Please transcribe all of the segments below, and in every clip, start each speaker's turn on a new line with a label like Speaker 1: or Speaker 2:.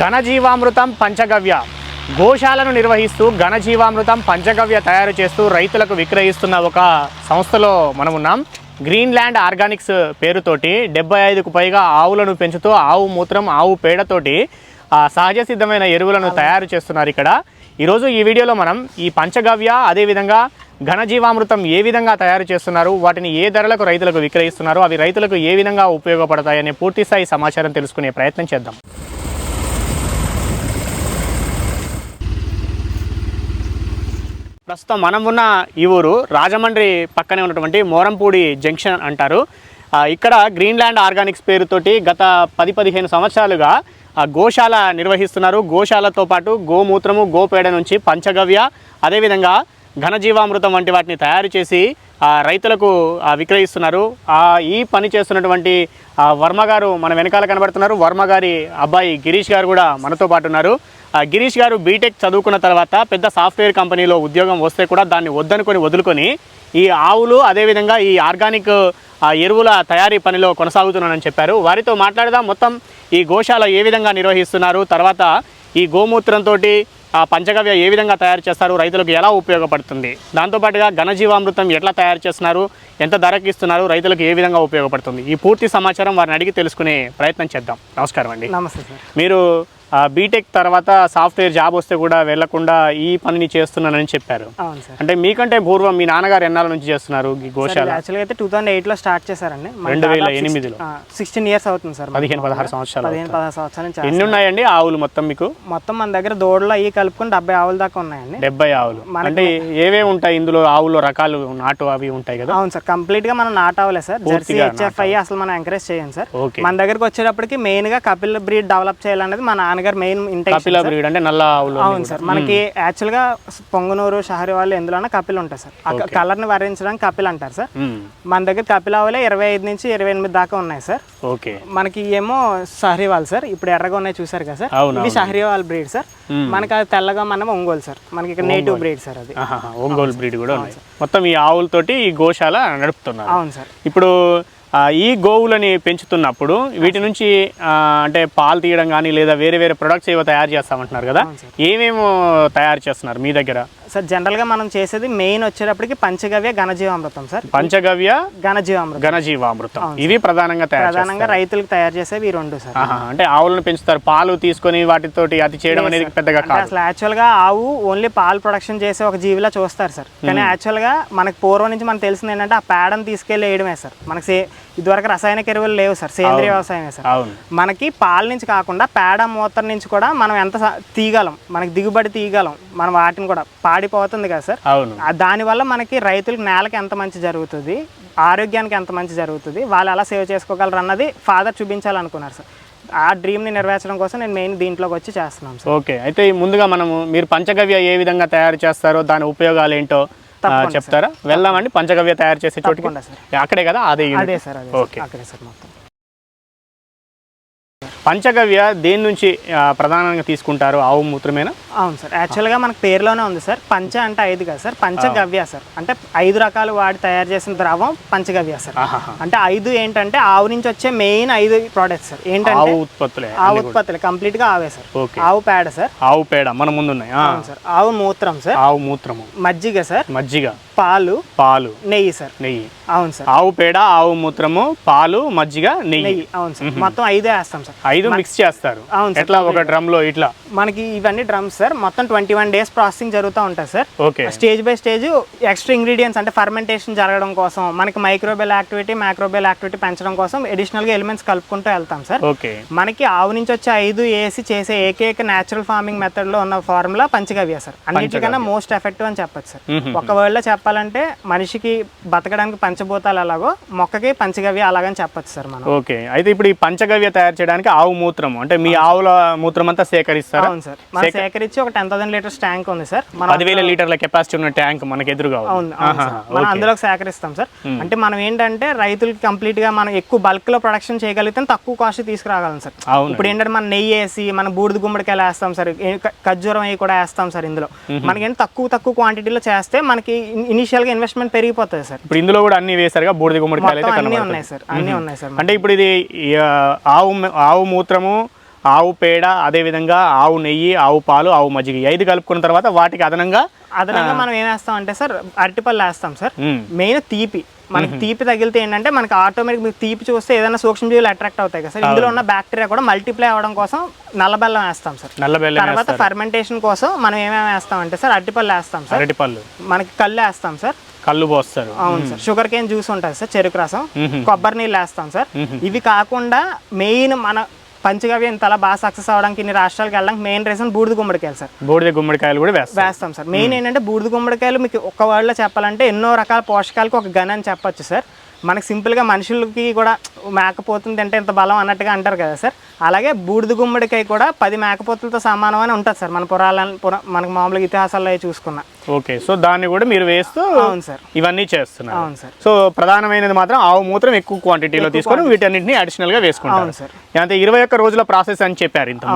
Speaker 1: ఘనజీవామృతం పంచగవ్య. గోశాలను నిర్వహిస్తూ ఘనజీవామృతం పంచగవ్య తయారు చేస్తూ రైతులకు విక్రయిస్తున్న ఒక సంస్థలో మనం ఉన్నాం గ్రీన్ ల్యాండ్ ఆర్గానిక్స్ పేరుతోటి డెబ్బై ఐదుకు పైగా ఆవులను పెంచుతూ ఆవు మూత్రం ఆవు పేడతోటి సహజ సిద్ధమైన ఎరువులను తయారు చేస్తున్నారు ఇక్కడ. ఈరోజు ఈ వీడియోలో మనం ఈ పంచగవ్య అదేవిధంగా ఘనజీవామృతం ఏ విధంగా తయారు చేస్తున్నారు వాటిని ఏ ధరలకు రైతులకు విక్రయిస్తున్నారు అవి రైతులకు ఏ విధంగా ఉపయోగపడతాయనే పూర్తిస్థాయి సమాచారం తెలుసుకునే ప్రయత్నం చేద్దాం. ప్రస్తుతం మనం ఉన్న ఈ ఊరు రాజమండ్రి పక్కనే ఉన్నటువంటి మోరంపూడి జంక్షన్ అంటారు. ఇక్కడ గ్రీన్ ల్యాండ్ ఆర్గానిక్స్ పేరుతోటి గత పది పదిహేను సంవత్సరాలుగా ఆ, గోశాల నిర్వహిస్తున్నారు. గోశాలతో పాటు గోమూత్రము గోపేడ నుంచి పంచగవ్య అదేవిధంగా ఘనజీవామృతం వంటి వాటిని తయారు చేసి రైతులకు విక్రయిస్తున్నారు. ఈ పని చేస్తున్నటువంటి వర్మ గారు మన వెనకాల కనబడుతున్నారు. వర్మ గారి అబ్బాయి గిరీష్ గారు కూడా మనతో పాటు ఉన్నారు. గిరీష్ గారు బీటెక్ చదువుకున్న తర్వాత పెద్ద సాఫ్ట్వేర్ కంపెనీలో ఉద్యోగం వస్తే కూడా దాన్ని వద్దనుకొని వదులుకొని ఈ ఆవులు అదేవిధంగా ఈ ఆర్గానిక్ ఎరువుల తయారీ పనిలో కొనసాగుతున్నానని చెప్పారు. వారితో మాట్లాడదాం. మొత్తం ఈ గోశాల ఏ విధంగా నిర్వహిస్తున్నారు? తర్వాత ఈ గోమూత్రంతో పంచగవ్య ఏ విధంగా తయారు చేస్తారు? రైతులకు ఎలా ఉపయోగపడుతుంది? దాంతోపాటుగా ఘనజీవామృతం ఎట్లా తయారు చేస్తున్నారు? ఎంత ధరకి ఇస్తున్నారు? రైతులకు ఏ విధంగా ఉపయోగపడుతుంది? ఈ పూర్తి సమాచారం వారిని అడిగి తెలుసుకునే ప్రయత్నం చేద్దాం. నమస్కారం అండి.
Speaker 2: నమస్తే
Speaker 1: మీరు బీటెక్ తర్వాత సాఫ్ట్వేర్ జాబ్ వస్తే కూడా వెళ్ళకుండా ఈ పనిని చేస్తున్నానని చెప్పారు. అంటే మీకంటే పూర్వం మీ నాన్నగారు ఎన్నాళ్ళ నుంచి చేస్తున్నారు గోశాల?
Speaker 2: యాక్చువల్గా అయితే టూ థౌసండ్ ఎయిట్లో స్టార్ట్ చేశారండి.
Speaker 1: రెండు వేల ఎనిమిదిలో.
Speaker 2: సిక్స్టీన్ ఇయర్స్ అవుతుంది సార్
Speaker 1: పదిహేను పదహారు సంవత్సరాలు
Speaker 2: పదిహేను పదహారు సంవత్సరాల నుంచి
Speaker 1: ఎన్ని ఉన్నాయండి ఆవులు మొత్తం మీకు?
Speaker 2: మొత్తం మన దగ్గర దూడలు అవి కలుపుకొని డెబ్బై ఆవుల దాకా ఉన్నాయండి.
Speaker 1: డెబ్బై ఆవులు. అంటే ఏవేవి ఉంటాయి ఇందులో? ఆవులు రకాలు నాటు అవి ఉంటాయి కదా?
Speaker 2: అవును సార్ కంప్లీట్గా మనం నాట్ సార్. జెర్సీ అసలు మనం ఎంకరేజ్ చేయం సార్. మన దగ్గరకు వచ్చేటప్పటికి మెయిన్గా కపిల్ బ్రీడ్ డెవలప్ చేయాలనేది మా నాన్నగారు మెయిన్ ఇంటెన్షన్
Speaker 1: కపిల బ్రీడ్ అంటే నల్ల ఆవులు
Speaker 2: అవును సార్ మనకి యాక్చువల్గా పొంగనూరు షహరి వాళ్ళు ఎందులోనే కపిల్ ఉంటాయి సార్ కలర్ని వర్ణించడానికి కపిల్ అంటారు సార్. మన దగ్గర కపిల్ ఆవులే ఇరవై ఐదు నుంచి ఇరవై ఎనిమిది దాకా ఉన్నాయి సార్
Speaker 1: ఓకే.
Speaker 2: మనకి ఏమో షహరీవాల్ సార్ ఇప్పుడు ఎర్రగా ఉన్నాయి చూసారు కదా సార్ ఇవి షహరీవాల్ బ్రీడ్ సార్ మనకి అది తెల్లగా మనం ఒంగోలు సార్ మనకి ఇక్కడ నేటివ్ బ్రీడ్ సార్ అది.
Speaker 1: ఒంగోలు బ్రీడ్ కూడా మొత్తం ఈ ఆవులతోటి ఈ గోశాల నడుపుతున్నారు.
Speaker 2: అవును సార్
Speaker 1: ఇప్పుడు ఈ గోవులని పెంచుతున్నప్పుడు వీటి నుంచి అంటే పాలు తీయడం కానీ లేదా వేరే వేరే ప్రొడక్ట్స్ ఏవో తయారు చేస్తామంటున్నారు కదా. ఏమేమో తయారు చేస్తున్నారు మీ దగ్గర?
Speaker 2: సార్ జనరల్గా మనం చేసేది మెయిన్ వచ్చేటప్పటికి పంచగవ్య ఘనజీవామృతం సార్.
Speaker 1: పంచగవ్య
Speaker 2: ఘనజీవామృతం.
Speaker 1: ఘనజీవామృతం. ఇవి ప్రధానంగా
Speaker 2: ప్రధానంగా రైతులకు తయారు చేసేవి ఈ రెండు సార్.
Speaker 1: అంటే ఆవులను పెంచుతారు పాలు తీసుకొని వాటితోటి అది చేయడం అనేది పెద్దగా కాదు.
Speaker 2: అసలు యాక్చువల్గా ఆవు ఓన్లీ పాలు ప్రొడక్షన్ చేసే ఒక జీవిలా చూస్తారు సార్. కానీ యాక్చువల్గా మనకి పూర్వం నుంచి మనకు తెలిసింది ఏంటంటే ఆ పేడను తీసుకెళ్ళి వేయడమే సార్. మనకి ఇదివరకు రసాయనిక ఎరువులు లేవు సార్ సేంద్రియ వ్యవసాయమే సార్. మనకి పాల నుంచి కాకుండా పేడ మూత్ర నుంచి కూడా మనం ఎంత తీయగలం మనకి దిగుబడి తీయగలం మనం వాటిని కూడా పాడిపోతుంది కదా సార్. దానివల్ల మనకి రైతులకు నేలకి ఎంత మంచి జరుగుతుంది ఆరోగ్యానికి ఎంత మంచి జరుగుతుంది వాళ్ళు ఎలా సేవ్ చేసుకోగలరు అన్నది ఫాదర్ చూపించాలనుకున్నారు సార్. ఆ డ్రీమ్ని నెరవేర్చడం కోసం నేను మెయిన్ దీంట్లోకి వచ్చి చేస్తున్నాం సార్.
Speaker 1: ఓకే. అయితే ముందుగా మనము మీరు పంచగవ్య ఏ విధంగా తయారు చేస్తారో దాని ఉపయోగాలు ఏంటో చెప్తారా? వెళ్దామండి పంచగవ్య తయారు చేసే చోటుకి. అక్కడే కదా? అదే.
Speaker 2: అదే సార్
Speaker 1: ఓకే.
Speaker 2: అక్కడే సార్ మొత్తం.
Speaker 1: పంచగవ్య దేని నుంచి ప్రధానంగా తీసుకుంటారు? ఆవు మూత్రమేనా?
Speaker 2: అవును సార్. యాక్చువల్గా మనకు పేరులోనే ఉంది సార్. పంచ అంటే ఐదు కదా సార్. పంచగవ్య సార్. అంటే ఐదు రకాలు వాడి తయారు చేసిన ద్రవం పంచగవ్య సార్. అంటే ఐదు ఏంటంటే ఆవు నుంచి వచ్చే మెయిన్ ఐదు ప్రోడక్ట్స్ సార్. ఏంటంటే
Speaker 1: ఆవు ఉత్పత్తులే
Speaker 2: కంప్లీట్గా ఆవే సార్. ఆవు పేడ సార్.
Speaker 1: ఆవు పేడ మన ముందున్నాయి. ఆ,
Speaker 2: అవును సార్. ఆవు మూత్రం సార్.
Speaker 1: ఆవు మూత్రము.
Speaker 2: మజ్జిగ సార్.
Speaker 1: మజ్జిగ.
Speaker 2: పాలు.
Speaker 1: పాలు.
Speaker 2: నెయ్యి సార్.
Speaker 1: నెయ్యి.
Speaker 2: అవును సార్.
Speaker 1: ఆవు పేడ ఆవు మూత్రము పాలు మజ్జిగ నెయ్యి.
Speaker 2: అవును సార్. మొత్తం ఐదే వేస్తాం సార్.
Speaker 1: ఐదు మిక్స్ చేస్తారు.
Speaker 2: అవును
Speaker 1: ఎట్లా ఒక డ్రమ్లో ఇట్లా?
Speaker 2: మనకి ఇవన్నీ డ్రమ్స్ సార్. మొత్తం ట్వంటీ వన్ డేస్ ప్రాసెసింగ్ జరుగుతూ ఉంటుంది sir.
Speaker 1: Okay.
Speaker 2: Stage by stage extra ingredients అంటే ఫర్మెంటేషన్ జరగడం కోసం మనకి మైక్రోబెల్ యాక్టివిటీ మైక్రోబెల్ యాక్టివిటీ పెంచడం కోసం additional గా ఎలిమెంట్స్ కలుపుకుంటూ వెళ్తాం సార్.
Speaker 1: ఓకే.
Speaker 2: మనకి ఆవు నుంచి వచ్చే ఐదు వేసి చేసే ఏకైక న్యాచురల్ ఫార్మింగ్ మెథడ్లో ఉన్న ఫార్ములా పంచగవ్య సార్. అన్నిటికన్నా మోస్ట్ ఎఫెక్టివ్ అని చెప్పచ్చు సార్. ఒక word లో చెప్పాలంటే మనిషికి బతకడానికి పంచభూతాలు ఎలాగో మొక్కకి పంచగవ్య అలాగని చెప్పచ్చు సార్ మనం.
Speaker 1: ఓకే. అయితే ఇప్పుడు ఈ పంచగవ్య తయారు చేయడానికి ఆవు మూత్రం అంటే మీ ఆవుల మూత్రం అంతా సేకరిస్తారా?
Speaker 2: అవును సార్. మనం సేకరించి ఒక టెన్ థౌసండ్ లీటర్స్ ట్యాంక్ ఉంది సార్. మనం
Speaker 1: పదివేల లీటర్ల కెపాసిటీ ఉన్న ట్యాంక్ మనకి ఎదురుగా ఉంది.
Speaker 2: అవును మనం అందులోకి సేకరిస్తాం సార్. అంటే మనం ఏంటంటే రైతులకి కంప్లీట్గా మనం ఎక్కువ బల్క్లో ప్రొడక్షన్ చేయగలిగితే తక్కువ కాస్ట్ తీసుకురాగలం సార్. ఇప్పుడు ఏంటంటే మనం నెయ్యి వేసి మన బూడిద గుమ్మడికాయలు వేస్తాం సార్. ఖర్జూరం అవి కూడా వేస్తాం సార్ ఇందులో. మనకి తక్కువ తక్కువ క్వాంటిటీలో చేస్తే మనకి ఇనిషియల్గా ఇన్వెస్ట్మెంట్ పెరిగిపోతుంది సార్.
Speaker 1: ఇప్పుడు ఇందులో కూడా అన్ని వేసారుగా బూడిద గుమ్మడికాయలు
Speaker 2: అన్ని ఉన్నాయి సార్. అన్ని ఉన్నాయి సార్.
Speaker 1: అంటే ఇప్పుడు ఇది ఆవు ఆవు మూత్రము ఆవు పేడ అదేవిధంగా ఆవు నెయ్యి ఆవు పాలు ఆవు మజ్జిగ ఐదు కలుపుకున్న తర్వాత వాటికి అదనంగా
Speaker 2: అదనంగా మనం ఏం వేస్తాం అంటే సార్ అరటిపళ్ళు వేస్తాం సార్. మెయిన్ తీపి. మనకి తీపి తగిలితే ఏంటంటే మనకి ఆటోమేటిక్ మీకు తీపి చూస్తే ఏదైనా సూక్ష్మజీవులు అట్రాక్ట్ అవుతాయి కదా సార్. ఇందులో ఉన్న బ్యాక్టీరియా కూడా మల్టిప్లై అవ్వడం కోసం నల్ల బెల్లం వేస్తాం సార్.
Speaker 1: నల్ల బెల్లం
Speaker 2: తర్వాత ఫర్మెంటేషన్ కోసం మనం ఏమేమి వేస్తాం అంటే సార్ అరటిపళ్ళు వేస్తాం సార్.
Speaker 1: అరటి పళ్ళు
Speaker 2: మనకి కళ్ళు వేస్తాం సార్.
Speaker 1: కళ్ళు పోస్తారు.
Speaker 2: అవును సార్. షుగర్ కేన్ జ్యూస్ ఉంటుంది సార్ చెరుకు రసం. కొబ్బరి నీళ్ళు వేస్తాం సార్. ఇవి కాకుండా మెయిన్ మన పంచగవ్య ఇంతలా బాగా సక్సెస్ అవడానికి ఇన్ని రాష్ట్రాలకు వెళ్ళడానికి మెయిన్ రీజన్ బూడిద గుమ్మడికాయలు సార్.
Speaker 1: బూడిద గుమ్మడికాయలు కూడా
Speaker 2: వేస్తాం. సార్. మెయిన్ ఏంటంటే బూడిద గుమ్మడికాయలు మీకు ఒక్క వర్డ్లో చెప్పాలంటే ఎన్నో రకాల పోషకాలకు ఒక గన్ అని చెప్పొచ్చు సార్. మనకి సింపుల్గా మనుషులకి కూడా మేకపోతుంది అంటే ఇంత బలం అన్నట్టుగా అంటారు కదా సార్. అలాగే బూడిద గుమ్మడికాయ కూడా పది మేకపోతులతో సమానం అని ఉంటుంది సార్. మన పురాణ పురా మనకు మామూలుగా ఇతిహాసాల్లో అవి చూసుకున్నా.
Speaker 1: ఓకే సో దాన్ని కూడా మీరు వేస్తూ
Speaker 2: అవును సార్.
Speaker 1: ఇవన్నీ చేస్తున్నారు.
Speaker 2: అవును సార్.
Speaker 1: సో ప్రధానమైనది మాత్రం ఆవు మూత్రం ఎక్కువ క్వాంటిటీలో తీసుకొని వీటన్నిటిని అడిషనల్గా వేసుకుంటారు.
Speaker 2: సార్.
Speaker 1: అంటే ఇరవై ఒక్క రోజుల ప్రాసెస్ అని చెప్పారు ఇంత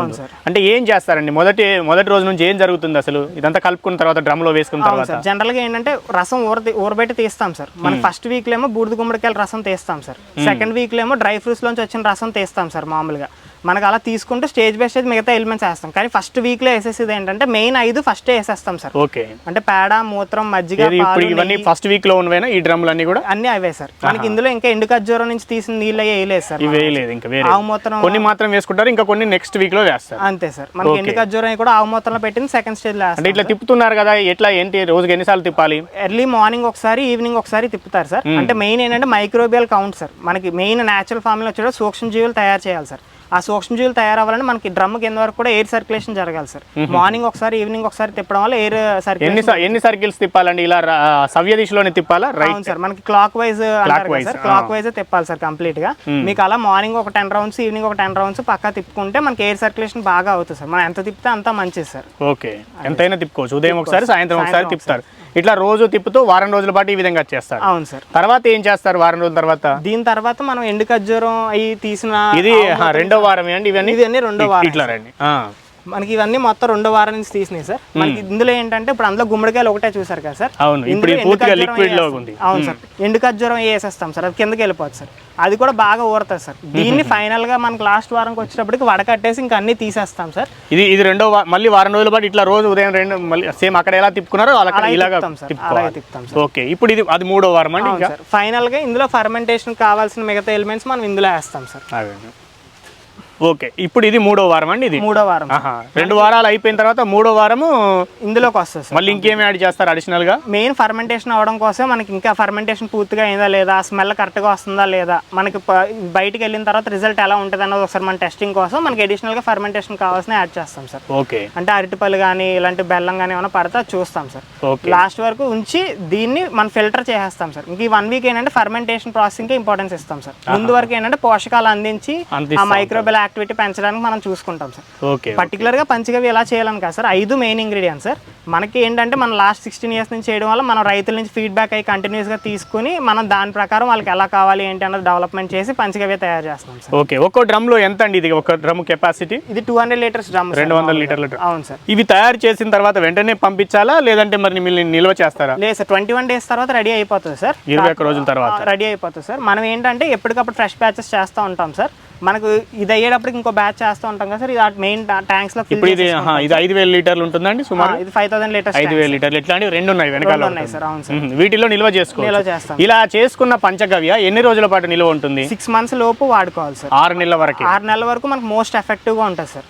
Speaker 1: అంటే ఏం చేస్తారండి? మొదటి మొదటి రోజు నుంచి ఏం జరుగుతుంది అసలు? ఇదంతా కలుపుకున్న తర్వాత డ్రమ్లో వేసుకున్న తర్వాత?
Speaker 2: సార్. జనరల్గా ఏంటంటే రసం ఊర ఊరబెట్టి తీస్తాం సార్. మన ఫస్ట్ వీక్లో ఏమో బూడిద గుమ్మడికాయల రసం తీస్తాం సార్. సెకండ్ వీక్లో ఏమో డ్రై ఫ్రూట్స్ లోంచి వచ్చిన రసం తీస్తాం సార్ మామూలుగా. మనకు అలా తీసుకుంటూ స్టేజ్ బై స్టేజ్ మిగతా ఎలిమెంట్స్ వేస్తాం. కానీ ఫస్ట్ వీక్లో వేసేసేది ఏంటంటే మెయిన్ ఐదు ఫస్టే వేసేస్తాం సార్.
Speaker 1: ఓకే.
Speaker 2: అంటే పేడ మూత్రం మజ్జిగ
Speaker 1: ఇవన్నీ ఫస్ట్ వీక్లో ఉన్నవైనా? ఈ డ్రమ్లు అన్ని కూడా?
Speaker 2: అన్నీ అవే సార్. మనకి ఇందులో ఇంకా ఎండు ఖర్జూరం నుంచి తీసిన నీళ్ళు అయ్యి వేయలేదు సార్
Speaker 1: వేయలేదు ఇంకా వేరే
Speaker 2: ఆవు మూత్రం
Speaker 1: కొన్ని మాత్రం వేసుకుంటారు ఇంకా కొన్ని నెక్స్ట్ వీక్లో వేస్తారు.
Speaker 2: అంతే సార్. మనకి ఎండు ఖర్జూరం కూడా ఆవు మూత్రంలో పెట్టింది సెకండ్ స్టేజ్లో
Speaker 1: అంటే ఇట్లా తిప్పుతున్నారు కదా ఎట్లా ఏంటి రోజుకి ఎన్నిసార్లు తిప్పాలి?
Speaker 2: ఎర్లీ మార్నింగ్ ఒకసారి ఈవినింగ్ ఒకసారి తిప్పుతారు సార్. అంటే మెయిన్ ఏంటంటే మైక్రోబియల్ కౌంట్ సార్. మనకి మెయిన్ న్యాచురల్ ఫార్మ్లో వచ్చే సూక్ష్మజీవులు తయారు చేయాలి సార్. ఆ సూక్ష్మజీవులు తయారవ్వాలంటే మనకి డ్రమ్ కింద వరకు కూడా ఎయిర్ సర్క్యులేషన్ జరగాలి సార్. మార్నింగ్ ఒకసారి ఈవినింగ్ ఒకసారి తిప్పడం వల్ల ఎయిర్
Speaker 1: ఎన్ని
Speaker 2: సర్క్యులేషన్
Speaker 1: స- ఎన్ని సర్కిల్స్ తిప్పాలండి? ఇలా సవ్య దిశలోనే తిప్పాలా? రైట్.
Speaker 2: సార్ మనకి clockwise sir clockwise తిప్పాలి సార్ కంప్లీట్గా మీకు అలా మార్నింగ్ ఒక టెన్ రౌండ్స్ ఈవినింగ్ ఒక టెన్ రౌండ్స్ పక్కా తిప్పుకుంటే మనకి ఎయిర్ సర్క్యులేషన్ బాగా అవుతుంది సార్. మనం ఎంత తిప్పితే అంత మంచిది సార్.
Speaker 1: ఓకే. ఎంతైనా తిప్పుకోవచ్చు. ఉదయం ఒకసారి సాయంత్రం ఒకసారి. తిప్పుతారు. ఇట్లా రోజు తిప్పుతూ వారం రోజుల పాటు ఈ విధంగా చేస్తారు.
Speaker 2: అవును సార్.
Speaker 1: తర్వాత ఏం చేస్తారు వారం రోజుల తర్వాత?
Speaker 2: దీని తర్వాత మనం ఎండు ఖర్జూరం అవి తీసిన
Speaker 1: ఇది రెండో వారం అండి ఇవన్నీ?
Speaker 2: ఇది అన్ని రెండో వారం
Speaker 1: ఇట్లా రండి.
Speaker 2: మనకి ఇవన్నీ మొత్తం రెండో వారం నుంచి తీసినాయి సార్. మనకి ఇందులో ఏంటంటే ఇప్పుడు అందులో గుమ్మడికాయలు ఒకటే చూసారు కదా సార్?
Speaker 1: అవును
Speaker 2: అవును సార్. ఎండు ఖర్జూరం వేసేస్తాం సార్. అది కిందకి వెళ్ళిపోతుంది సార్. అది కూడా బాగా ఊరుతుంది సార్. దీన్ని ఫైనల్గా మనకి లాస్ట్ వారంకి వచ్చేటప్పటికి వడకట్టేసి ఇంకా అన్ని తీసేస్తాం సార్.
Speaker 1: ఇది ఇది రెండో మళ్ళీ వారం రోజుల పాటు ఇట్లా రోజు ఉదయం రెండు మళ్ళీ సేమ్ అక్కడ ఎలా తిప్పుకున్నారో అలా ఇలాగా
Speaker 2: తిప్పుతాం సార్.
Speaker 1: ఓకే ఇప్పుడు ఇది అది మూడో వారం అండి
Speaker 2: ఫైనల్గా ఇందులో ఫర్మెంటేషన్ కావాల్సిన మిగతా ఎలిమెంట్స్ మనం ఇందులో వేస్తాం సార్.
Speaker 1: ఓకే ఇప్పుడు ఇది మూడో వారం అండి ఇది?
Speaker 2: మూడో వారం.
Speaker 1: రెండు వారాలు అయిపోయిన తర్వాత మూడో వారము
Speaker 2: ఇందులోకి వస్తుంది
Speaker 1: మళ్ళీ ఇంకేం యాడ్ చేస్తారు అడిషనల్గా
Speaker 2: మెయిన్ ఫర్మెంటేషన్ అవడం కోసం మనకి ఇంకా ఫర్మెంటేషన్ పూర్తిగా అయిందా లేదా స్మెల్ కరెక్ట్గా వస్తుందా లేదా మనకి బయటికి వెళ్ళిన తర్వాత రిజల్ట్ ఎలా ఉంటుంది అన్నది ఒకసారి మన టెస్టింగ్ కోసం మనకి అడిషనల్గా ఫర్మెంటేషన్ కావాల్సిన యాడ్ చేస్తాం సార్.
Speaker 1: ఓకే.
Speaker 2: అంటే అరటిపళ్ళు కానీ ఇలాంటి బెల్లం కానీ ఏమైనా పడితే చూస్తాం సార్. లాస్ట్ వరకు ఉంచి దీన్ని మనం ఫిల్టర్ చేసేస్తాం సార్. ఇంక ఈ వన్ వీక్ ఏంటంటే ఫర్మెంటేషన్ ప్రాసెసింగ్కి ఇంపార్టెన్స్ ఇస్తాం సార్. ముందు వరకు ఏంటంటే పోషకాలు అందించి ఆ మైక్రోబెల్ యాక్టివిటీ పెంచడానికి మనం చూసుకుంటాం సార్.
Speaker 1: ఓకే
Speaker 2: పర్టికులర్గా పంచగవి ఎలా చేయాలని కాదు సార్. ఐదు మెయిన్ ఇంగ్రీడియంట్స్ సార్. మనకి ఏంటంటే మనం లాస్ట్ సిక్స్టీన్ ఇయర్స్ నుంచి చేయడం వల్ల మనం రైతుల నుంచి ఫీడ్బ్యాక్ అయ్యి కంటిన్యూస్గా తీసుకుని మనం దాని ప్రకారం వాళ్ళకి ఎలా కావాలి ఏంటి అన్నది డెవలప్మెంట్ చేసి పంచగవ్య తయారు చేస్తున్నాం సార్.
Speaker 1: ఓకే ఒక్కో డ్రమ్లో ఎంత అండి ఇది? ఒక డ్రమ్ కెపాసిటీ?
Speaker 2: ఇది టూ హండ్రెడ్ లీటర్స్ డ్రమ్
Speaker 1: రెండు వందల లీటర్ల
Speaker 2: అవును సార్.
Speaker 1: ఇవి తయారు చేసిన తర్వాత వెంటనే పంపించాలా లేదంటే మరి మిమ్మల్ని నిల్వ చేస్తారా?
Speaker 2: లేదు సార్. ట్వంటీ వన్ డేస్ తర్వాత రెడీ అయిపోతుంది సార్.
Speaker 1: ఇరవై ఒక్క రోజుల తర్వాత.
Speaker 2: రెడీ అయిపోతుంది సార్. మనం ఏంటంటే ఎప్పటికప్పుడు ఫ్రెష్ బ్యాచెస్ చేస్తూ ఉంటాం సార్. మనకు ఇది అయ్యేటప్పటికి ఇంకో బ్యాచ్ చేస్తూ ఉంటాం కదా సార్. ఇది మెయిన్ ట్యాంక్స్లో
Speaker 1: ఇప్పుడు ఇది ఇది ఐదు వేల లీటర్లు ఉంటుందండి సుమారు?
Speaker 2: ఇది ఫైవ్ థౌసండ్ లీటర్స్
Speaker 1: ఐదు వేల లీటర్లు. ఇట్లాంటివి రెండు ఉన్నాయి వెనకాల
Speaker 2: ఉన్నాయి సార్ అవును సార్.
Speaker 1: వీటిలో నిల్వ చేసుకో
Speaker 2: నిల్వ చేస్తాం.
Speaker 1: ఇలా చేసుకున్న పంచగవ్య ఎన్ని రోజుల పాటు నిల్వ ఉంటుంది?
Speaker 2: సిక్స్ మంత్స్ లోపు వాడుకోవాలి సార్.
Speaker 1: ఆరు నెలల వరకు.
Speaker 2: ఆరు నెలల వరకు మనకు మోస్ట్ ఎఫెక్టివ్గా ఉంటుంది సార్.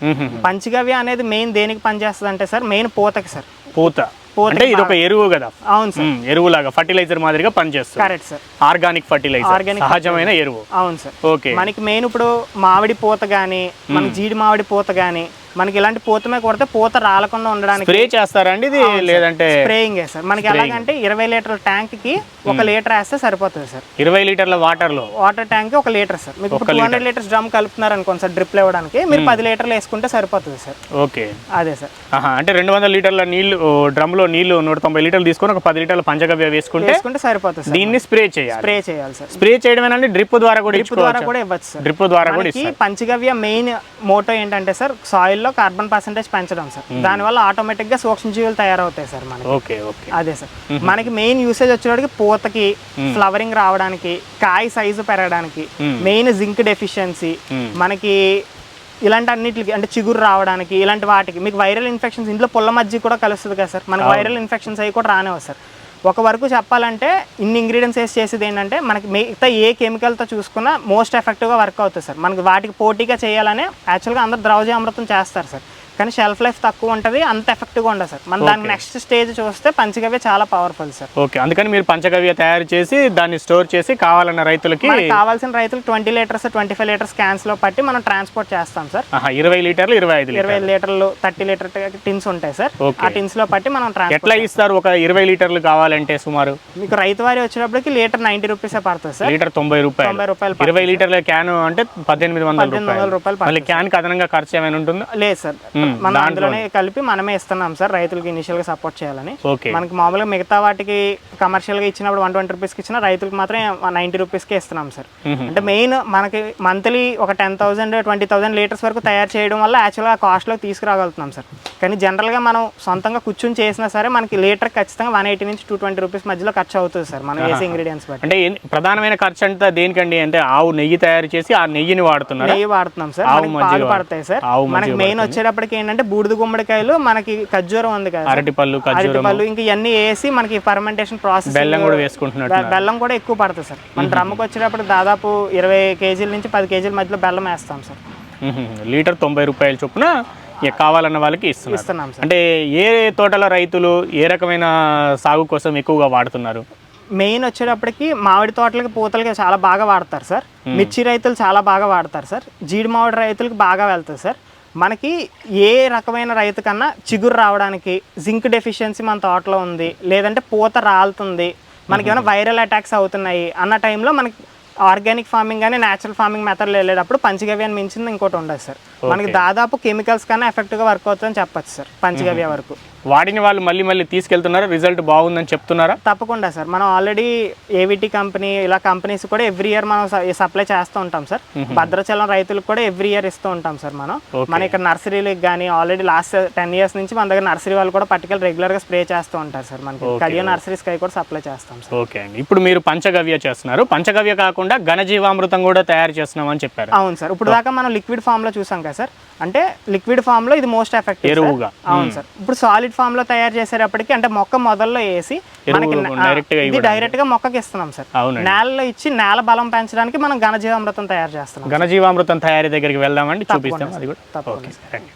Speaker 2: పంచగవ్య అనేది మెయిన్ దేనికి పనిచేస్తుంది అంటే సార్ మెయిన్ పూతకి సార్.
Speaker 1: పూత. అంటే ఇది ఒక ఎరువు కదా.
Speaker 2: అవును సార్.
Speaker 1: మ్మ్. ఎరువులాగా ఫర్టిలైజర్ మాదిరిగా పనిచేస్తుంది.
Speaker 2: Correct sir
Speaker 1: organic fertiliser
Speaker 2: Organic
Speaker 1: సహజమైన ఎరువు.
Speaker 2: అవును సార్.
Speaker 1: ఓకే.
Speaker 2: మనకి మెయిన్ ఇప్పుడు మామిడి పూత కానీ మనకి జీడి మామిడి పూత కానీ మనకి ఇలాంటి పూతమే కొడితే పూత రాలకుండా ఉండడానికి
Speaker 1: స్ప్రే చేస్తారా అండి ఇది? లేదంటే
Speaker 2: స్ప్రేయింగ్ సార్. మనకి ఎలాగంటే ఇరవై లీటర్ల ట్యాంక్కి ఒక లీటర్ వేస్తే సరిపోతుంది సార్.
Speaker 1: ఇరవై లీటర్ల వాటర్లో
Speaker 2: వాటర్ ట్యాంక్ ఒక లీటర్ సార్. మీకు టూ హండ్రెడ్ లీటర్స్ డ్రమ్ కలుపుతున్నారు అనుకోండి సార్ డ్రిప్ ఇవ్వడానికి. మీరు పది లీటర్లు వేసుకుంటే సరిపోతుంది సార్.
Speaker 1: ఓకే.
Speaker 2: అదే సార్.
Speaker 1: అంటే రెండు వందల లీటర్ల నీళ్ళు డ్రమ్లో నీళ్ళు నూట తొంభై లీటర్లు తీసుకొని ఒక పది లీటర్ల పంచగవ్య వేసుకుంటే
Speaker 2: సరిపోతుంది సార్
Speaker 1: దీన్ని స్ప్రే చేయాలి.
Speaker 2: స్ప్రే చేయాలి సార్.
Speaker 1: స్ప్రే చేయడమేనండి డ్రిప్ ద్వారా కూడా
Speaker 2: డ్రిప్ ద్వారా కూడా ఇవ్వచ్చు సార్.
Speaker 1: డ్రిప్ ద్వారా కూడా
Speaker 2: పంచగవ్య మెయిన్ మోటో ఏంటంటే సార్ సాయిల్లో కార్బన్ పర్సెంటేజ్ పెంచడం సార్. దానివల్ల ఆటోమేటిక్గా సూక్ష్మజీవులు తయారవుతాయి సార్ మనకి.
Speaker 1: Okay okay.
Speaker 2: అదే సార్. మనకి మెయిన్ యూసేజ్ వచ్చేటికి పూతకి ఫ్లవరింగ్ రావడానికి కాయ సైజు పెరగడానికి మెయిన్ జింక్ డెఫిషియన్సీ మనకి ఇలాంటి అన్నిటికి అంటే చిగురు రావడానికి ఇలాంటి వాటికి. మీకు వైరల్ ఇన్ఫెక్షన్స్ ఇంట్లో పుల్ల మజ్జి కూడా కలుస్తుంది కదా సార్. మనకి వైరల్ ఇన్ఫెక్షన్స్ అవి కూడా రానివ్వదు సార్. ఒక వరకు చెప్పాలంటే ఇన్ని ఇంగ్రీడియంట్స్ వేసి చేసేది ఏంటంటే మనకి మిగతా ఏ కెమికల్తో చూసుకున్నా మోస్ట్ ఎఫెక్టివ్గా వర్క్ అవుతుంది సార్. మనకి వాటికి పోటీగా చేయాలని యాక్చువల్గా అందరు ద్రవజ అమృతం చేస్తారు సార్. కానీ షెల్ఫ్ లైఫ్ తక్కువ ఉంటుంది అంత ఎఫెక్టివ్గా ఉండదు సార్. మన దానికి నెక్స్ట్ స్టేజ్ చూస్తే పంచగవ్య చాలా పవర్ఫుల్ సార్.
Speaker 1: ఓకే అందుకని మీరు పంచగవ్య తయారు చేసి దాన్ని స్టోర్ చేసి కావాలన్న రైతులకి
Speaker 2: కావాల్సిన రైతులు twenty litres twenty five litres క్యాన్స్లో పట్టి మనం ట్రాన్స్పోర్ట్ చేస్తాం సార్.
Speaker 1: ఇరవై లీటర్లు ఇరవై ఐదు
Speaker 2: ఇరవై లీటర్లు. థర్టీ లీటర్ టిన్స్ ఉంటాయి సార్. ఆ టిన్స్లో పట్టి మనం ట్రాన్స్పోర్ట్
Speaker 1: ఎట్లా ఇస్తారు? ఒక ఇరవై లీటర్లు కావాలంటే సుమారు?
Speaker 2: మీకు రైతు వారి వచ్చేటప్పటికి లీటర్ నైన్టీ రూపీసే పడుతుంది సార్.
Speaker 1: లీటర్ తొంభై రూపాయలు.
Speaker 2: తొంభై రూపాయలు
Speaker 1: ఇరవై లీటర్ల క్యాన్ అంటే పద్దెనిమిది వందల
Speaker 2: పద్దెనిమిది వందల
Speaker 1: రూపాయలు.
Speaker 2: రూపాయలు
Speaker 1: క్యాన్ అదనంగా ఖర్చు ఏమైనా ఉంటుందా?
Speaker 2: లేదు సార్. మనం అందులోనే కలిపి మనమే ఇస్తున్నాం సార్ రైతులకి ఇనిషియల్గా సపోర్ట్ చేయాలని. మనకి మామూలుగా మిగతా వాటికి కమర్షియల్గా ఇచ్చినప్పుడు వన్ ట్వంటీ రూపీస్కి ఇచ్చిన రైతులకు మాత్రం నైంటీ రూపీస్కే ఇస్తున్నాం సార్. అంటే మెయిన్ మనకి మంత్లీ ఒక ten thousand twenty thousand litres వరకు తయారు చేయడం వల్ల యాక్చువల్గా కాస్ట్లో తీసుకురాగలుగుతున్నాం సార్. కానీ జనరల్గా మనం సొంతంగా కూర్చుని చేసినా సరే మనకి లీటర్ ఖచ్చితంగా వన్ ఎయిటీ నుంచి టూ ట్వంటీ రూపీస్ మధ్యలో ఖర్చు అవుతుంది సార్ మనం వేసే ఇంగ్రీడియంట్స్ బట్టి.
Speaker 1: అంటే ప్రధానమైన ఖర్చు అంతా దేనికండి? అంటే ఆవు నెయ్యి తయారు చేసి ఆ నెయ్యిని వాడుతున్నారు.
Speaker 2: నెయ్యి వాడుతున్నాం సార్ పాలు పడతాయి సార్. మనకి మెయిన్ వచ్చేటప్పటికి ఏంటంటే బూడిద గుమ్మడికాయలు మనకి ఖర్జూరం ఉంది కదా.
Speaker 1: అరటిపళ్ళు ఖర్జూరం
Speaker 2: అరటిపళ్ళు ఇంకా ఇవన్నీ వేసి మనకి ఫర్మెంటేషన్ ప్రాసెస్
Speaker 1: బెల్లం కూడా వేసుకుంటున్నట్టు
Speaker 2: బెల్లం కూడా ఎక్కువ పడుతుంది సార్. మన డ్రమ్కి వచ్చేటప్పుడు దాదాపు ఇరవై కేజీల నుంచి పది కేజీల మధ్యలో బెల్లం వేస్తాం సార్.
Speaker 1: లీటర్ తొంభై రూపాయల చొప్పున కావాలన్న వాళ్ళకి
Speaker 2: ఇస్తున్నాం సార్.
Speaker 1: అంటే ఏ తోటల రైతులు ఏ రకమైన సాగు కోసం ఎక్కువగా వాడుతున్నారు?
Speaker 2: మెయిన్ వచ్చేటప్పటికి మామిడి తోటలకి పూతలకి చాలా బాగా వాడతారు సార్. మిర్చి రైతులు చాలా బాగా వాడతారు సార్. జీడి మామిడి రైతులకు బాగా వెళ్తుంది సార్. మనకి ఏ రకమైన రైతు కన్నా చిగురు రావడానికి జింక్ డెఫిషియన్సీ మన తోటలో ఉంది లేదంటే పూత రాలుతుంది మనకి ఏమైనా వైరల్ అటాక్స్ అవుతున్నాయి అన్న టైంలో మనకి ఆర్గానిక్ ఫార్మింగ్ కానీ న్యాచురల్ ఫార్మింగ్ మెథడ్లో వెళ్ళేటప్పుడు పంచగవ్య అని మించింది ఇంకోటి ఉండదు సార్. మనకి దాదాపు కెమికల్స్ కన్నా ఎఫెక్ట్గా వర్క్ అవుతుందని చెప్పొచ్చు సార్ పంచగవ్య వరకు.
Speaker 1: వాడిని వాళ్ళు మళ్ళీ మళ్ళీ తీసుకెళ్తున్నారా? రిజల్ట్ బాగుందని చెప్తున్నారా?
Speaker 2: తప్పకుండా సార్. మనం ఆల్రెడీ ఏవిటీ కంపెనీ ఇలా కంపెనీస్ కూడా ఎవ్రీ ఇయర్ మనం సప్లై చేస్తూ ఉంటాం సార్. భద్రాచలం రైతులకు కూడా ఎవ్రీ ఇయర్ ఇస్తూ ఉంటాం సార్ మనం. మన ఇక్కడ నర్సరీలకు కానీ ఆల్రెడీ లాస్ట్ టెన్ ఇయర్స్ నుంచి మన దగ్గర నర్సరీ వాళ్ళు కూడా పట్టుకెళ్ళి రెగ్యులర్గా స్ప్రే చేస్తూ ఉంటారు సార్ మనకి. కడియో నర్సరీస్ కై కూడా సప్లై చేస్తాం సార్.
Speaker 1: ఓకే అండి. ఇప్పుడు మీరు పంచగవ్య చేస్తున్నారు. పంచగవ్య కాకుండా ఘనజీవామృతం కూడా తయారు చేస్తున్నాం అని చెప్పారు.
Speaker 2: అవును సార్. ఇప్పుడు దాకా మనం లిక్విడ్ ఫామ్లో చూసాం కదా సార్. అంటే లిక్విడ్ ఫామ్లో ఇది మోస్ట్ ఎఫెక్టివ్
Speaker 1: ఎరువుగా.
Speaker 2: అవును సార్. ఇప్పుడు సాలిడ్ ఫామ్లో తయారు చేసేటప్పటికి అంటే మొక్క మొదల్లో వేసి మనకి ఇది డైరెక్ట్గా మొక్కకి ఇస్తున్నాం సార్. నేలలో ఇచ్చి నేల బలం పెంచడానికి మనం ఘనజీవామృతం తయారు చేస్తున్నాం
Speaker 1: ఘనజీవామృతం తయారీ దగ్గరికి వెళ్దామండి చూపిస్తాం అది కూడా.
Speaker 2: తప్పకుండా
Speaker 1: ఓకే రండి.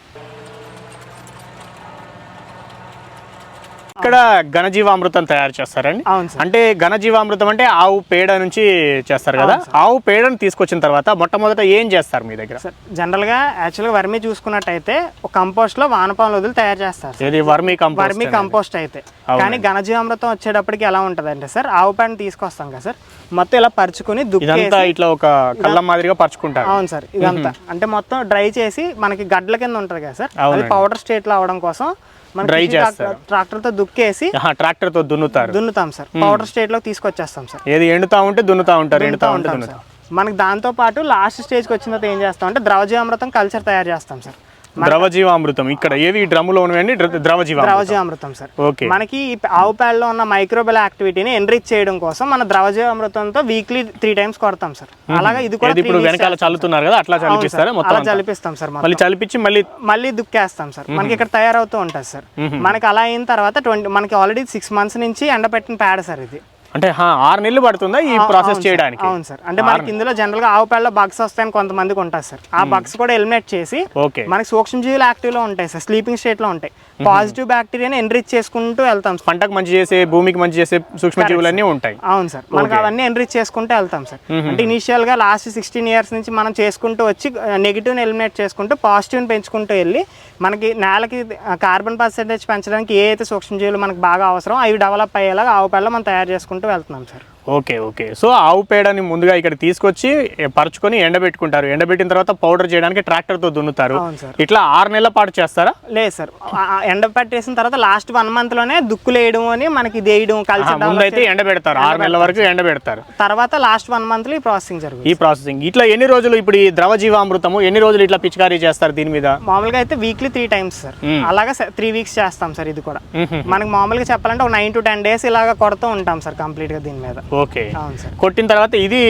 Speaker 1: ఇక్కడ ఘనజీవామృతం తయారు చేస్తారండి. అంటే ఘనజీవామృతం అంటే ఆవు పేడ నుంచి చేస్తారు కదా. ఆవు పేడను తీసుకొచ్చిన తర్వాత మొట్టమొదట ఏం చేస్తారు మీ దగ్గర?
Speaker 2: సార్ జనరల్గా యాక్చువల్గా వర్మీ చూసుకున్నట్టయితే ఒక కంపోస్ట్లో వానపాములు వదిలి తయారు చేస్తారు
Speaker 1: ఇది వర్మీ కంపోస్ట్
Speaker 2: వర్మీ కంపోస్ట్ అయితే. కానీ ఘనజీవామృతం వచ్చేటప్పటికి ఎలా ఉంటుందంటే సార్ ఆవు పేడని తీసుకొస్తాం కదా సార్. మొత్తం ఇలా పరుచుకుని
Speaker 1: ఇదంతా ఇట్లా ఒక కళ్ళం మాదిరిగా పరుచుకుంటారు.
Speaker 2: అవును సార్ ఇదంతా. అంటే మొత్తం డ్రై చేసి మనకి గడ్డల కింద ఉంటుంది కదా సార్. అది. పౌడర్ స్టేట్లో అవడం కోసం మనకి
Speaker 1: చేస్తారు.
Speaker 2: ట్రాక్టర్తో దుక్కేసి
Speaker 1: ట్రాక్టర్తో దున్నుతారు.
Speaker 2: దున్నుతాం సార్. పౌడర్ స్టేట్లో తీసుకొచ్చేస్తాం సార్.
Speaker 1: ఏది ఎండుతా ఉంటే దున్నుతా ఉంటారు ఎండుతా ఉంటే
Speaker 2: మనకి దాంతో పాటు లాస్ట్ స్టేజ్కి వచ్చిన తర్వాత ఏం చేస్తాం అంటే ద్రవజీవామృతం కల్చర్ తయారు చేస్తాం సార్.
Speaker 1: ద్రవజీవామృతం. ఇక్కడ ఏవి డ్రమ్ములో ఉన్నవండి ద్ర- ద్రవజీవామృతం.
Speaker 2: ద్రవజీవామృతం సార్.
Speaker 1: ఓకే.
Speaker 2: మనకి ఆవు పేడలో ఉన్న మైక్రోబెల్ యాక్టివిటీని ఎన్రిచ్ చేయడం కోసం మన ద్రవజీవామృతంతో వీక్లీ త్రీ టైమ్స్ కొడతాం సార్. అలాగా ఇది కూడా
Speaker 1: ఏది ఇప్పుడు వెనకాల చల్లుతున్నారు కదా అట్లా. చల్లిపిస్తారా మొత్తం?
Speaker 2: చలిపిస్తాం సార్.
Speaker 1: మళ్ళీ చల్లిపించి మళ్ళీ
Speaker 2: మళ్ళీ దుక్కేస్తాం సార్. మనకి ఇక్కడ తయారవుతూ ఉంటుంది సార్. మనకి అలా అయిన తర్వాత ట్వంటీ మనకి ఆల్రెడీ సిక్స్ మంత్స్ నుంచి ఎండబెట్టిన పేడ సార్ ఇది.
Speaker 1: అంటే ఆరు నెలలు పడుతుందా ఈ ప్రాసెస్ చేయడానికి?
Speaker 2: అవును సార్. అంటే మనకి ఇందులో జనరల్గా ఆవు పేడలో బగ్స్ వస్తాయని కొంతమందికి ఉంటుంది సార్. ఆ బగ్స్ కూడా ఎలిమినేట్ చేసి
Speaker 1: ఓకే.
Speaker 2: మనకి సూక్ష్మజీవులు యాక్టివ్లో ఉంటాయి సార్. స్లీపింగ్ స్టేట్లో ఉంటాయి పాజిటివ్ బ్యాక్టీరియాని ఎన్రిచ్ చేసుకుంటూ వెళ్తాం
Speaker 1: పంటకు మంచి చేసే భూమికి మంచి చేసే సూక్ష్మజీవులన్నీ ఉంటాయి.
Speaker 2: అవును సార్. మనకి అవన్నీ ఎన్రిచ్ చేసుకుంటూ వెళ్తాం సార్. అంటే ఇనిషియల్గా లాస్ట్ సిక్స్టీన్ ఇయర్స్ నుంచి మనం చేసుకుంటూ వచ్చి నెగిటివ్ ఎలిమినేట్ చేసుకుంటూ పాజిటివ్ పెంచుకుంటూ వెళ్ళి మనకి నేలకి కార్బన్ పర్సెంటేజ్ పెంచడానికి ఏ అయితే సూక్ష్మజీవులు మనకి బాగా అవసరం అవి డెవలప్ అయ్యేలాగా ఆవు పేడలో మనం తయారు చేసుకుంటూ వెళ్తున్నాం సార్.
Speaker 1: Okay okay. సో ఆవు పేడని ముందుగా ఇక్కడ తీసుకొచ్చి పరుచుకొని ఎండబెట్టుకుంటారు. ఎండబెట్టిన తర్వాత పౌడర్ చేయడానికి ట్రాక్టర్తో దున్నుతారు ఇట్లా ఆరు నెలల పాటు చేస్తారా?
Speaker 2: లేదు సార్. ఎండ పెట్టేసిన తర్వాత లాస్ట్ వన్ మంత్లోనే దుక్కులు వేయడం అని మనకి ఇది వేయడం కలిసి
Speaker 1: ముందైతే ఎండబెడతారు. ఆరు నెలల వరకు ఎండబెడతారు.
Speaker 2: తర్వాత లాస్ట్ వన్ మంత్లో ఈ ప్రాసెసింగ్ జరుగుతుంది
Speaker 1: ఈ ప్రాసెసింగ్. ఇట్లా ఎన్ని రోజులు ఇప్పుడు ఈ ద్రవజీవామృతము ఎన్ని రోజులు ఇట్లా పిచికారీ చేస్తారు దీని మీద?
Speaker 2: మామూలుగా అయితే వీక్లీ త్రీ టైమ్స్ సార్. అలాగా త్రీ వీక్స్ చేస్తాం సార్ ఇది కూడా. మనకి మామూలుగా చెప్పాలంటే ఒక నైన్ టు టెన్ డేస్ ఇలాగా కొడుతూ ఉంటాం సార్ కంప్లీట్గా దీని మీద.
Speaker 1: ఓకే.
Speaker 2: అవును సార్.
Speaker 1: కొట్టిన తర్వాత ఇది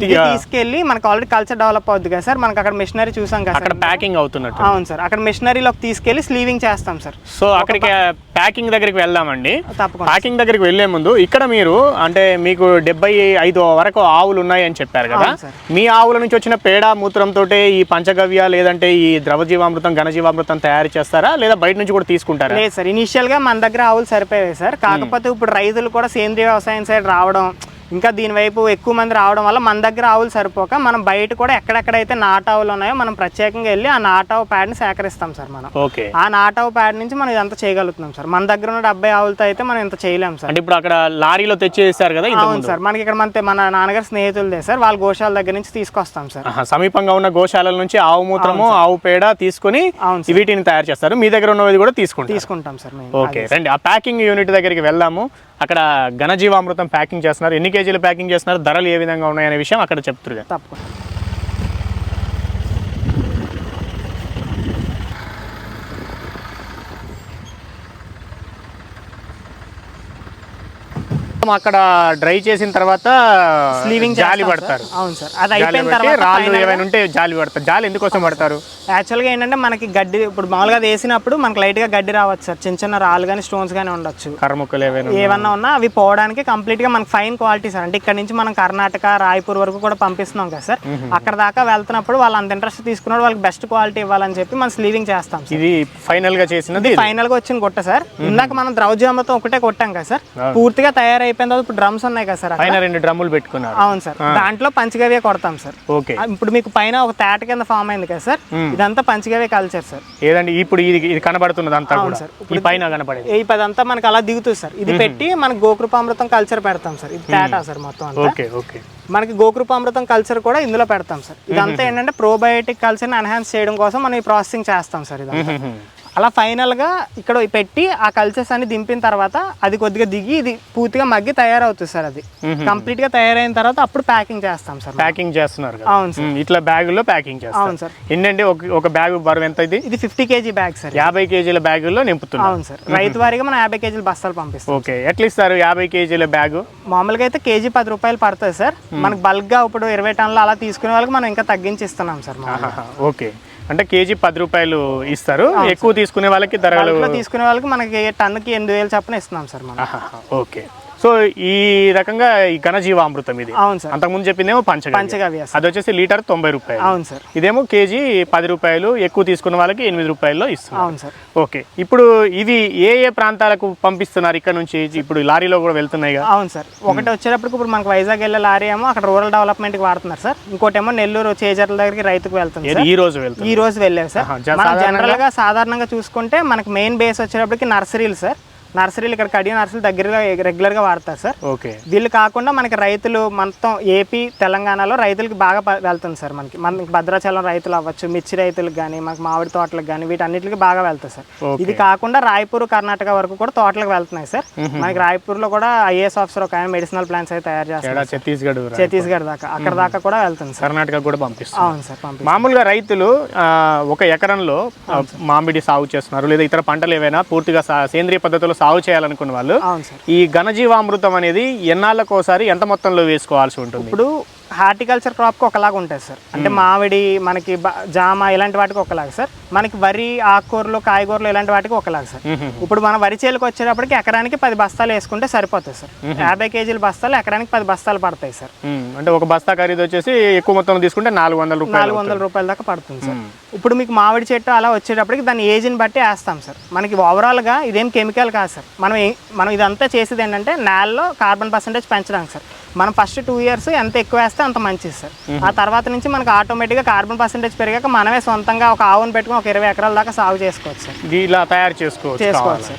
Speaker 2: తీసుకెళ్ళి మనకు ఆల్రెడీ కల్చర్ డెవలప్ అవుద్ది కదా సార్ మనకి అక్కడ మిషనరీ చూసాం కదా
Speaker 1: అక్కడ ప్యాకింగ్ అవుతున్నట్టు.
Speaker 2: అవును సార్ అక్కడ మిషనరీలోకి తీసుకెళ్ళి స్లీవింగ్ చేస్తాం సార్.
Speaker 1: సో అక్కడికి ప్యాకింగ్ దగ్గరికి వెళ్దామండి.
Speaker 2: తప్పకుండా.
Speaker 1: ప్యాకింగ్ దగ్గరికి వెళ్ళే ముందు ఇక్కడ మీరు అంటే మీకు డెబ్బై ఐదు వరకు ఆవులు ఉన్నాయి అని చెప్పారు కదా. మీ ఆవుల నుంచి వచ్చిన పేడ మూత్రంతో ఈ పంచగవ్య లేదంటే ఈ ద్రవజీవామృతం ఘనజీవామృతం తయారు చేస్తారా? లేదా బయట నుంచి కూడా తీసుకుంటారా?
Speaker 2: లేదు సార్ ఇనిషియల్గా మన దగ్గర ఆవులు సరిపోయాయి సార్. కాకపోతే ఇప్పుడు రైతులు కూడా సేంద్రీయ వ్యవసాయం సైడ్ రావడం ఇంకా దీని వైపు ఎక్కువ మంది రావడం వల్ల మన దగ్గర ఆవులు సరిపోక మనం బయట కూడా ఎక్కడెక్కడైతే నాటావులు ఉన్నాయో మనం ప్రత్యేకంగా వెళ్ళి ఆ నాటావు ప్యాడ్ని సేకరిస్తాం సార్ మనం.
Speaker 1: ఓకే.
Speaker 2: ఆ నాటావు ప్యాడ్ నుంచి మనం ఇదంతా చేయగలుగుతున్నాం సార్. మన దగ్గర ఉన్న డెబ్బై ఆవులతో అయితే మనం ఇంత చేయలేం సార్.
Speaker 1: అంటే ఇప్పుడు అక్కడ లారీలో తెచ్చేసారు కదా
Speaker 2: అవును సార్. మనకి ఇక్కడ మన మన నాన్నగారి స్నేహితులదే సార్. వాళ్ళ గోశాల దగ్గర నుంచి తీసుకొస్తాం సార్.
Speaker 1: సమీపంగా ఉన్న గోశాలల నుంచి ఆవు మూత్రము ఆవు పేడ తీసుకొని
Speaker 2: అవును
Speaker 1: వీటిని తయారు చేస్తారు. మీ దగ్గర ఉన్నది కూడా తీసుకుంటారు?
Speaker 2: తీసుకుంటాం సార్
Speaker 1: ఓకే రండి. ఆ ప్యాకింగ్ యూనిట్ దగ్గరికి వెళ్దాము. అక్కడ ఘనజీవామృతం ప్యాకింగ్ చేస్తున్నారు. ఎన్ని కేజీలు ప్యాకింగ్ చేస్తున్నారు? ధరలు ఏ విధంగా ఉన్నాయనే విషయం అక్కడ చెప్తున్నారు.
Speaker 2: తప్పకుండా.
Speaker 1: అక్కడ డ్రై చేసిన తర్వాత
Speaker 2: స్లీవింగ్
Speaker 1: జాలి పడతారు.
Speaker 2: అవును సార్. అది అయిపోయిన తర్వాత
Speaker 1: రాళ్ళు ఏమైనా ఉంటే జాలి పడతారు. జాలి ఎందుకోసం పడతారు?
Speaker 2: యాక్చువల్గా ఏంటంటే మనకి గడ్డి ఇప్పుడు మామూలుగా అది వేసినప్పుడు మనకి లైట్గా గడ్డి రావచ్చు సార్. చిన్న చిన్న రాళ్ళు కానీ స్టోన్స్ కానీ ఉండొచ్చు.
Speaker 1: కర్రముక్కలు ఏమైనా ఉన్నా-
Speaker 2: ఏమన్నా ఉన్నా అవి పోవడానికి కంప్లీట్గా మనకి ఫైన్ క్వాలిటీ సార్. అంటే ఇక్కడ నుంచి మనం కర్ణాటక రాయపూర్ వరకు కూడా పంపిస్తున్నాం కదా సార్. అక్కడ దాకా వెళ్తున్నప్పుడు వాళ్ళు అంత ఇంట్రెస్ట్ తీసుకున్నాడు వాళ్ళకి బెస్ట్ క్వాలిటీ ఇవ్వాలని చెప్పి మనం స్లీవింగ్ చేస్తాం
Speaker 1: ఇది ఫైనల్గా చేసినది ఇది.
Speaker 2: ఫైనల్గా వచ్చిన కొట్ట సార్. ఇందాక మనం ద్రౌజ్యామతో ఒకటే కొట్టాం కదా సార్. పూర్తిగా తయారైపోయిన తర్వాత ఇప్పుడు డ్రమ్స్ ఉన్నాయి కదా సార్.
Speaker 1: పైన రెండు డ్రమ్ములు పెట్టుకున్నారు.
Speaker 2: అవును సార్. దాంట్లో పంచగవ్య కొడతాం సార్.
Speaker 1: ఓకే.
Speaker 2: ఇప్పుడు మీకు పైన ఒక తేట కింద ఫామ్ అయింది కదా సార్? ఇదంతా పంచగవ్య కల్చర్ సార్.
Speaker 1: ఏదండి? ఇప్పుడు ఇది ఇది కనబడుతున్నది అంతా కూడా.
Speaker 2: సార్.
Speaker 1: ఈ పైన కనపడేది.
Speaker 2: ఈ పదంతా మనకి అలా దిగుతుంది సార్. ఇది పెట్టి మనకి గోకృపామృతం కల్చర్ పెడతాం సార్. ఇది తేటా సార్ మొత్తం
Speaker 1: ఓకే ఓకే.
Speaker 2: మనకి గోకృపామృతం కల్చర్ కూడా ఇందులో పెడతాం సార్. ఇదంతా ఏంటంటే ప్రోబయోటిక్ కల్చర్ని ఎన్హాన్స్ చేయడం కోసం మనం ఈ ప్రాసెసింగ్ చేస్తాం సార్ ఇదంతా. అలా ఫైనల్గా ఇక్కడ పెట్టి ఆ కల్చర్స్ అన్ని దింపిన తర్వాత అది కొద్దిగా దిగి ఇది పూర్తిగా మగ్గి తయారవుతుంది సార్ అది. కంప్లీట్గా తయారైన తర్వాత అప్పుడు ప్యాకింగ్ చేస్తాం సార్
Speaker 1: ప్యాకింగ్ చేస్తున్నారు
Speaker 2: అవును సార్.
Speaker 1: ఇట్లా బ్యాగుల్లో ప్యాకింగ్ చేస్తారు.
Speaker 2: అవును సార్.
Speaker 1: ఎన్నండి ఒక బ్యాగ్ బరువు ఎంత ఇది?
Speaker 2: ఇది ఫిఫ్టీ కేజీ బ్యాగ్ సార్
Speaker 1: యాభై కేజీల బ్యాగుల్లో నింపుతున్నారు.
Speaker 2: అవును సార్. రైతు వారీగా మనం యాభై కేజీలు బస్తాలు పంపిస్తాం.
Speaker 1: ఓకే. ఎట్లా ఇస్తారు యాభై కేజీల బ్యాగు?
Speaker 2: మామూలుగా అయితే కేజీ పది రూపాయలు పడుతుంది సార్. మనకి బల్క్గా ఇప్పుడు ఇరవై టన్నులు అలా తీసుకునే వాళ్ళకి మనం ఇంకా తగ్గించి ఇస్తున్నాం సార్
Speaker 1: ఓకే. అంటే కేజీ పది రూపాయలు ఇస్తారు. ఎక్కువ తీసుకునే వాళ్ళకి ధరలు
Speaker 2: తీసుకునే వాళ్ళకి మనకి టన్నుకి ఎనిమిది వేలు చొప్పున ఇస్తున్నాం సార్ మనం.
Speaker 1: ఓకే. సో ఈ రకంగా ఈ ఘనజీవామృతం ఇది.
Speaker 2: అవును సార్.
Speaker 1: అంతకుముందు చెప్పిందేమో పంచగవ్య.
Speaker 2: పంచగవ్య సార్.
Speaker 1: అది వచ్చేసి లీటర్ తొంభై రూపాయలు.
Speaker 2: అవును సార్.
Speaker 1: ఇదేమో కేజీ పది రూపాయలు ఎక్కువ తీసుకున్న వాళ్ళకి ఎనిమిది రూపాయల్లో ఇస్తున్నారు.
Speaker 2: అవును సార్.
Speaker 1: ఓకే. ఇప్పుడు ఇవి ఏ ఏ ప్రాంతాలకు పంపిస్తున్నారు ఇక్కడ నుంచి? ఇప్పుడు లారీలో కూడా వెళ్తున్నాయి కదా
Speaker 2: అవును సార్. ఒకటి వచ్చేటప్పటికి ఇప్పుడు మనకి వైజాగ్ వెళ్ళే లారీ ఏమో అక్కడ రూరల్ డెవలప్మెంట్కి వాడుతున్నారు సార్. ఇంకోటి ఏమో నెల్లూరు చేజర్ల దగ్గరికి రైతుకు వెళ్తుంది
Speaker 1: ఈ రోజు వెళ్తుంది?
Speaker 2: ఈ రోజు వెళ్ళావు సార్. జనరల్గా
Speaker 1: సాధారణంగా
Speaker 2: చూసుకుంటే మనకి మెయిన్ బేస్ వచ్చేటప్పటికి నర్సరీలు సార్. నర్సరీలు ఇక్కడ కడియ నర్సరీలు దగ్గరగా రెగ్యులర్గా వాడతారు సార్.
Speaker 1: ఓకే.
Speaker 2: వీళ్ళు కాకుండా మనకి రైతులు మొత్తం ఏపీ తెలంగాణలో రైతులకి బాగా వెళ్తుంది సార్ మనకి. మనకి భద్రాచలం రైతులు అవ్వచ్చు మిర్చి రైతులకు కానీ మనకి మామిడి తోటలకు కానీ వీటన్నిటికి బాగా వెళ్తాయి సార్. ఇది కాకుండా రాయపూర్ కర్ణాటక వరకు కూడా తోటలకు వెళ్తున్నాయి సార్. మనకి రాయపూర్లో కూడా ఐఏఎస్ ఆఫీసర్ ఒక ఆయన మెడిసినల్ ప్లాంట్స్ అయితే తయారు చేస్తారు
Speaker 1: ఛత్తీస్గఢ్
Speaker 2: ఛత్తీస్గఢ్ దాకా. అక్కడ దాకా కూడా వెళ్తుంది సార్.
Speaker 1: కర్ణాటక కూడా పంపిస్తారు
Speaker 2: అవును సార్ పంపి
Speaker 1: మామూలుగా రైతులు ఒక ఎకరంలో మామిడి సాగు చేస్తున్నారు లేదా ఇతర పంటలు ఏవైనా పూర్తిగా సేంద్రియ పద్ధతిలో సాగు చేయాలనుకున్న వాళ్ళు ఈ ఘనజీవామృతం అనేది ఎన్నాళ్ళకోసారి ఎంత మొత్తంలో వేసుకోవాల్సి ఉంటుంది?
Speaker 2: ఇప్పుడు హార్టికల్చర్ క్రాప్కి ఒకలాగా ఉంటుంది సార్. అంటే మామిడి మనకి జామ ఇలాంటి వాటికి ఒకలాగా సార్. మనకి వరి ఆకుకూరలు కాయగూరలు ఇలాంటి వాటికి ఒకలాగా సార్. ఇప్పుడు మన వరి చేలకు వచ్చేటప్పటికి ఎకరానికి పది బస్తాలు వేసుకుంటే సరిపోతుంది సార్. యాభై కేజీల బస్తాలు ఎకరానికి పది బస్తాలు పడతాయి సార్.
Speaker 1: అంటే ఒక బస్తా ఖరీదు వచ్చేసి ఎక్కువ మొత్తం తీసుకుంటే నాలుగు వందల రూపాయలు
Speaker 2: నాలుగు వందల రూపాయల దాకా పడుతుంది సార్. ఇప్పుడు మీకు మామిడి చెట్టు అలా వచ్చేటప్పటికి దాని ఏజ్ని బట్టి వేస్తాం సార్. మనకి ఓవరాల్గా ఇదేం కెమికల్ కాదు సార్. మనం మనం ఇదంతా చేసేది ఏంటంటే నేలలో కార్బన్ పర్సంటేజ్ పెంచడానికి సార్. మనం ఫస్ట్ టూ ఇయర్స్ ఎంత ఎక్కువ వేస్తే అంత మంచిది సార్. ఆ తర్వాత నుంచి మనకి ఆటోమేటిక్గా కార్బన్ పర్సంటేజ్ పెరిగాక మనమే సొంతంగా ఒక ఆవును పెట్టుకుని ఒక ఇరవై ఎకరాల దాకా సాగు చేసుకోవచ్చు సార్.
Speaker 1: ఇలా తయారు చేసుకోవచ్చు
Speaker 2: చేసుకోవచ్చు.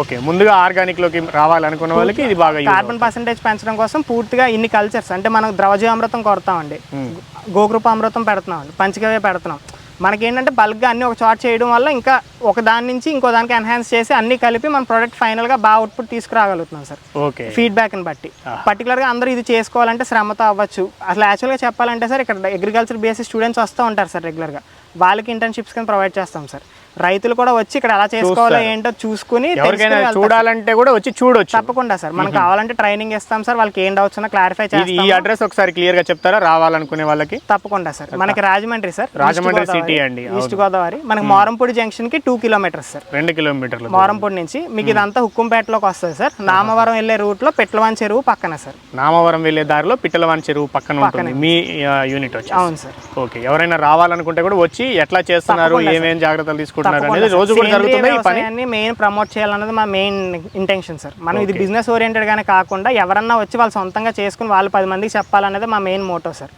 Speaker 1: ఓకే ముందుగా ఆర్గానిక్లోకి రావాలనుకున్న వాళ్ళకి ఇది బాగా
Speaker 2: కార్బన్ పర్సంటేజ్ పెంచడం కోసం పూర్తిగా ఇన్ని కల్చర్స్ అంటే మనం ద్రవజీవామృతం కొడతామండి. గోకృపామృతం పెడుతున్నామండి పంచగవ్య పెడుతున్నాం. మనకేంటంటే బల్క్గా అన్ని ఒక చోట చేయడం వల్ల ఇంకా ఒక దాని నుంచి ఇంకో దానికి ఎన్హాన్స్ చేసి అన్ని కలిపి మన ప్రోడక్ట్ ఫైనల్గా బాగా అవుట్పుట్ తీసుకురాగలుగుతున్నాం సార్.
Speaker 1: ఓకే.
Speaker 2: ఫీడ్బ్యాక్ని బట్టి. పర్టికులర్గా అందరూ ఇది చేసుకోవాలంటే శ్రమతో అవ్వచ్చు. అసలు యాక్చువల్గా చెప్పాలంటే సార్ ఇక్కడ అగ్రికల్చర్ బేసిస్ స్టూడెంట్స్ వస్తూ ఉంటారు సార్ రెగ్యులర్గా వాళ్ళకి ఇంటర్న్షిప్స్ కింద ప్రొవైడ్ చేస్తాం సార్. రైతులు కూడా వచ్చి ఇక్కడ ఎలా చేసుకోవాలో ఏంటో చూసుకుని.
Speaker 1: చూడాలంటే కూడా వచ్చి చూడొచ్చు.
Speaker 2: తప్పకుండా సార్. మనకు కావాలంటే ట్రైనింగ్ ఇస్తాం సార్. వాళ్ళకి ఏం డౌట్స్ ఉన్నా క్లారిఫై చేస్తాం
Speaker 1: ఈ అడ్రస్ ఒకసారి క్లియర్గా చెప్తారా? రావాలనుకునే వాళ్ళకి?
Speaker 2: తప్పకుండా సార్. మనకి రాజమండ్రి సార్.
Speaker 1: రాజమండ్రి సిటీ అండి.
Speaker 2: ఈస్ట్ గోదావరి. మనకి మోరంపూడి జంక్షన్కి టూ కిలోమీటర్స్ సార్.
Speaker 1: రెండు కిలోమీటర్లు
Speaker 2: మోరంపూడి నుంచి. మీకు ఇదంతా హుక్కుంపేటలోకి వస్తుంది సార్. నామవరం వెళ్ళే రూట్లో పెట్లవాన్ చెరువు పక్కన సార్.
Speaker 1: నామవరం వెళ్ళే దారిలో పిట్టలవాని చెరువు పక్కన ఉంటుంది. మీ యూనిట్ వచ్చి
Speaker 2: అవును సార్.
Speaker 1: ఓకే. ఎవరైనా రావాలనుకుంటే కూడా వచ్చి ఎట్లా చేస్తున్నారు? ఏమేం జాగ్రత్తలు తీసుకుంటున్నారు? అనేది రోజు కూడా జరుగుతుంది ఈ పని.
Speaker 2: వ్యవసాయాన్ని మెయిన్ ప్రమోట్ చేయాలన్నది మా మెయిన్ ఇంటెన్షన్ సార్. మనం ఇది బిజినెస్ ఓరియంటెడ్ గానే కాకుండా ఎవరన్నా వచ్చి వాళ్ళు సొంతంగా చేసుకుని వాళ్ళు పది మందికి చెప్పాలనేది మా మెయిన్ మోటో సార్.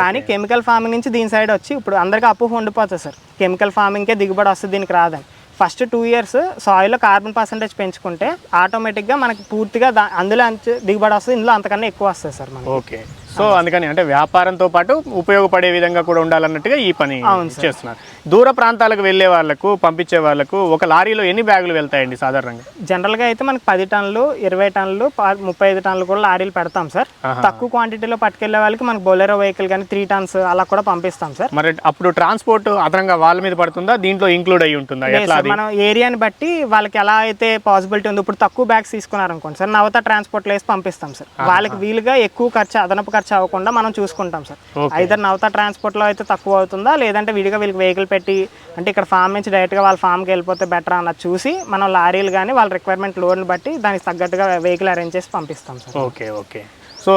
Speaker 2: కానీ కెమికల్ ఫార్మింగ్ నుంచి దీని సైడ్ వచ్చి ఇప్పుడు అందరికీ అప్పు ఉండిపోతుంది సార్. కెమికల్ ఫార్మింగ్కే దిగుబడి వస్తుంది దీనికి రాదని. ఫస్ట్ టూ ఇయర్స్ సాయిల్లో కార్బన్ పర్సంటేజ్ పెంచుకుంటే ఆటోమేటిక్గా మనకి పూర్తిగా అందులో దిగుబడి వస్తుంది ఇందులో అంతకన్నా ఎక్కువ వస్తుంది సార్ మనకి.
Speaker 1: ఓకే సో అందుకని అంటే వ్యాపారంతో పాటు ఉపయోగపడే విధంగా కూడా ఉండాలన్నట్టుగా ఈ పని చేస్తున్నారు. దూర ప్రాంతాలకు వెళ్ళే వాళ్ళకు పంపించే వాళ్ళకు ఒక లారీలో ఎన్ని బ్యాగులు వెళ్తాయండి సాధారణంగా?
Speaker 2: జనరల్గా అయితే మనకి పది టన్నులు ఇరవై టన్నులు ముప్పై ఐదు టన్నులు కూడా లారీలు పెడతాం సార్. తక్కువ క్వాంటిటీలో పట్టుకెళ్ళే వాళ్ళకి మనకి బొలెరో వెహికల్ కానీ త్రీ టన్స్ అలా కూడా పంపిస్తాం సార్.
Speaker 1: మరి అప్పుడు ట్రాన్స్పోర్ట్ అదనంగా వాళ్ళ మీద పడుతుందా? దీంట్లో ఇంక్లూడ్ అయి ఉంటుందా?
Speaker 2: మనం ఏరియాని బట్టి వాళ్ళకి ఎలా అయితే పాసిబిలిటీ ఉంది ఇప్పుడు తక్కువ బ్యాగ్స్ తీసుకున్నారు అనుకోండి సార్ నవత ట్రాన్స్పోర్ట్లో వేసి పంపిస్తాం సార్. వాళ్ళకి వీలుగా ఎక్కువ ఖర్చు అదనపు ఖర్చు అవ్వకుండా మనం చూసుకుంటాం సార్. ఐదర్ నవత ట్రాన్స్పోర్ట్లో అయితే తక్కువ అవుతుందా లేదంటే విడిగా వీళ్ళకి వెహికల్ పెట్టి అంటే ఇక్కడ ఫామ్ నుంచి డైరెక్ట్గా వాళ్ళ ఫామ్కి వెళ్ళిపోతే బెటర్ అన్నది చూసి మనం లారీలు కానీ వాళ్ళ రిక్వైర్మెంట్ లోడ్ని బట్టి దానికి తగ్గట్టుగా వెహికల్ అరేంజ్ చేసి పంపిస్తాం సార్.
Speaker 1: Okay okay. సో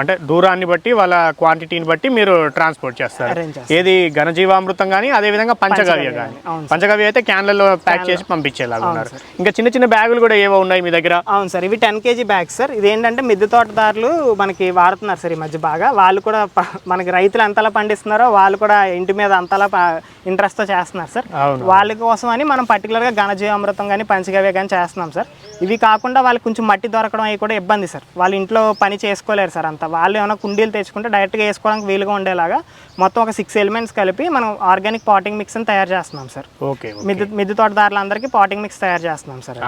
Speaker 1: అంటే దూరాన్ని బట్టి వాళ్ళ క్వాంటిటీని బట్టి మీరు ట్రాన్స్పోర్ట్ చేస్తారు. ఏది ఘనజీవామృతం కానీ అదే విధంగా పంచగవ్య కానీ పంచగవ్య అయితే క్యాన్లలో ప్యాక్ చేసి పంపించేలాగా ఉన్నారు. ఇంకా చిన్న చిన్న బ్యాగులు కూడా ఏవో ఉన్నాయి మీ దగ్గర?
Speaker 2: అవును సార్. ఇవి టెన్ కేజీ బ్యాగ్స్ సార్. ఇదేంటంటే మిద్దె తోటదారులు మనకి వాడుతున్నారు సార్ ఈ మధ్య బాగా. వాళ్ళు కూడా మనకి రైతులు ఎంతలా పండిస్తున్నారో వాళ్ళు కూడా ఇంటి మీద అంతలా ఇంట్రెస్ట్తో చేస్తున్నారు సార్. వాళ్ళ కోసం అని మనం పర్టికులర్గా ఘనజీవామృతం కానీ పంచగవ్య కానీ చేస్తున్నాం సార్. ఇవి కాకుండా వాళ్ళకి కొంచెం మట్టి దొరకడం అవి కూడా ఇబ్బంది సార్. వాళ్ళ ఇంట్లో పని చేసుకోలేరు సార్ అంతా. వాళ్ళు ఏమైనా కుండీలు తెచ్చుకుంటే డైరెక్ట్గా వేసుకోవడానికి వీలుగా ఉండేలాగా మొత్తం ఒక సిక్స్ ఎలిమెంట్స్ కలిపి మనం ఆర్గానిక్ పాటింగ్ మిక్స్ అని తయారు చేస్తున్నాం సార్.
Speaker 1: ఓకే
Speaker 2: మిద్దె మిద్దె తోటదారులందరికీ పాటింగ్ మిక్స్ తయారు చేస్తున్నాం సార్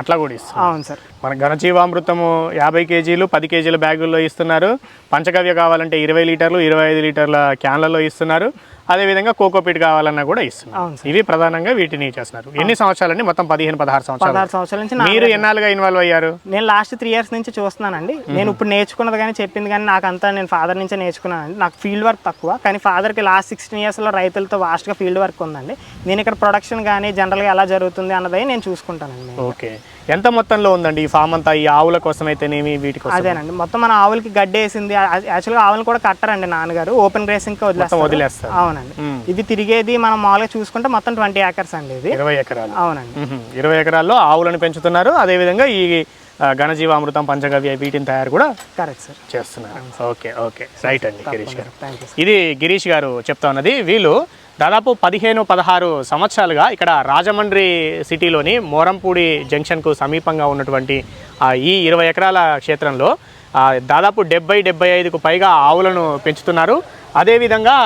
Speaker 1: అట్లా కూడా ఇస్తారు
Speaker 2: అవును సార్.
Speaker 1: మన ఘనజీవామృతము యాభై కేజీలు పది కేజీల బ్యాగుల్లో ఇస్తున్నారు. పంచగవ్య కావాలంటే ఇరవై లీటర్లు ఇరవై ఐదు లీటర్ల క్యాన్లలో ఇస్తున్నారు. అదేవిధంగా కోకోపీట్ కావాలన్నా కూడా ఇస్తున్నారు. ఇవి ప్రధానంగా వీటిని చేస్తున్నారు. ఎన్ని సంవత్సరాలండి? మొత్తం పదిహేను పదహారు సంవత్సరాలు.
Speaker 2: సంవత్సరాల నుంచి
Speaker 1: మీరు ఎన్నాళ్ళుగా ఇన్వాల్వ్ అయ్యారు?
Speaker 2: నేను లాస్ట్ త్రీ ఇయర్స్ నుంచి చూస్తున్నానండి. నేను ఇప్పుడు నేర్చుకున్నది కానీ చెప్పింది కానీ నాకు అంతా నేను ఫాదర్ నుంచే నేర్చుకున్నానండి. నాకు ఫీల్డ్ వర్క్ తక్కువ. కానీ ఫాదర్కి లాస్ట్ సిక్స్టీన్ ఇయర్స్లో రైతులతో వాస్ట్గా ఫీల్డ్ వర్క్ ఉందండి. నేను ఇక్కడ ప్రొడక్షన్ కానీ జనరల్గా ఎలా జరుగుతుంది అన్నది నేను చూసుకుంటానండి.
Speaker 1: ఓకే. ఎంత మొత్తంలో ఉందండి ఈ ఫామ్ అంతా? ఈ ఆవుల కోసం అయితేనేమి వీటి కోసం
Speaker 2: అదేనండి. మొత్తం మన ఆవులకి గడ్డి వేసింది యాక్చువల్గా ఆవులు కూడా కట్టరండి నాన్నగారు. ఓపెన్ గ్రేసింగ్ వదిలేస్తారు.
Speaker 1: వదిలేస్తారు.
Speaker 2: అవునండి. ఇది తిరిగేది మనం మామూలుగా చూసుకుంటే మొత్తం ట్వంటీ ఏకర్స్ అండి ఇది.
Speaker 1: ఇరవై ఎకరాలు.
Speaker 2: అవునండి.
Speaker 1: ఇరవై ఎకరాల్లో ఆవులను పెంచుతున్నారు. అదేవిధంగా ఈ ఘనజీవామృతం పంచగవ్య వీటిని తయారు కూడా
Speaker 2: కరెక్ట్ సార్
Speaker 1: చేస్తున్నారు. Okay okay. రైట్ అండి గిరీష్ గారు. ఇది గిరీష్ గారు చెప్తా ఉన్నది. వీళ్ళు దాదాపు పదిహేను పదహారు సంవత్సరాలుగా ఇక్కడ రాజమండ్రి సిటీలోని మోరంపూడి జంక్షన్కు సమీపంగా ఉన్నటువంటి ఈ ఇరవై ఎకరాల క్షేత్రంలో దాదాపు డెబ్బై డెబ్బై ఐదుకు పైగా ఆవులను పెంచుతున్నారు. అదేవిధంగా